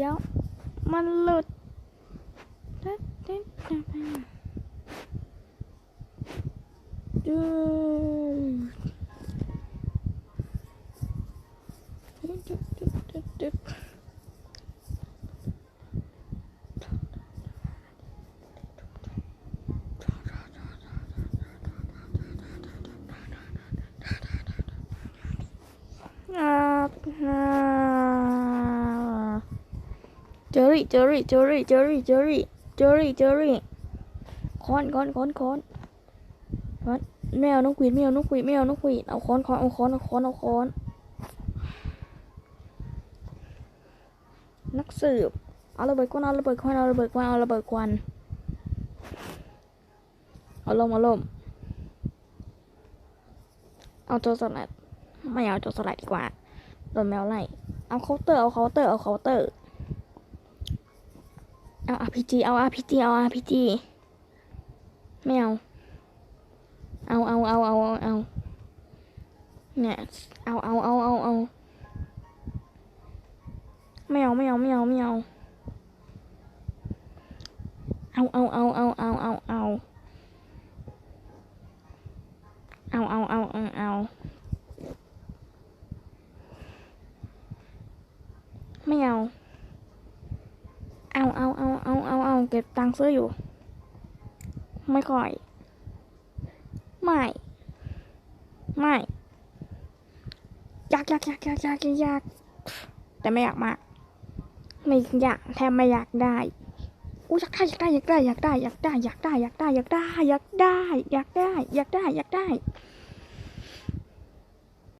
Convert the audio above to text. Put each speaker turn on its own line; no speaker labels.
ดี๋ยว มันหลุดดูอ่า เจอรี่เจอรี่เจอรี่เจอรี่เจอรี่เจอรี่เจอรี่ค้อนค้อนค้อนค้อนค้อนแมวนกหวีดแมวนกหวีดแมวนกหวีดเอาค้อนค้อนเอาค้อนเอาค้อนเอาค้อน นักสืบเอาระเบิดควันเอาระเบิดควันเอาระเบิดควันเอาระเบิดควันเอาลมเอาลมเอาโจรสลัดไม่เอาโจรสลัดดีกว่าโดนแมวไล่เอาเคาน์เตอร์เอาเคาน์เตอร์เอาเคาน์เตอร์ เอา RPG เอา RPG เอา RPG ไม่เอา เอาเอาเอาเอาเอาเนี่ยเอาเอาเอาเอาเอาไม่เอาไม่เอาไม่เอาไม่เอาเอาเอาเอาเอาเอาเอาเอาเอาเอาเอาเอาเอาไม่เอา เอาเอาเอา เก็บตังค์ซื้ออยู่ ไม่ค่อย ไม่ ไม่อยากอยากอยากอยากอยากอยากแต่ไม่อยากมาก ไม่อยากแทบไม่อยากได้อู้อยากได้อยากได้อยากได้อยากได้อยากได้อยากได้อยากได้อยากได้อยากได้อยากได้อยากได้อยากได้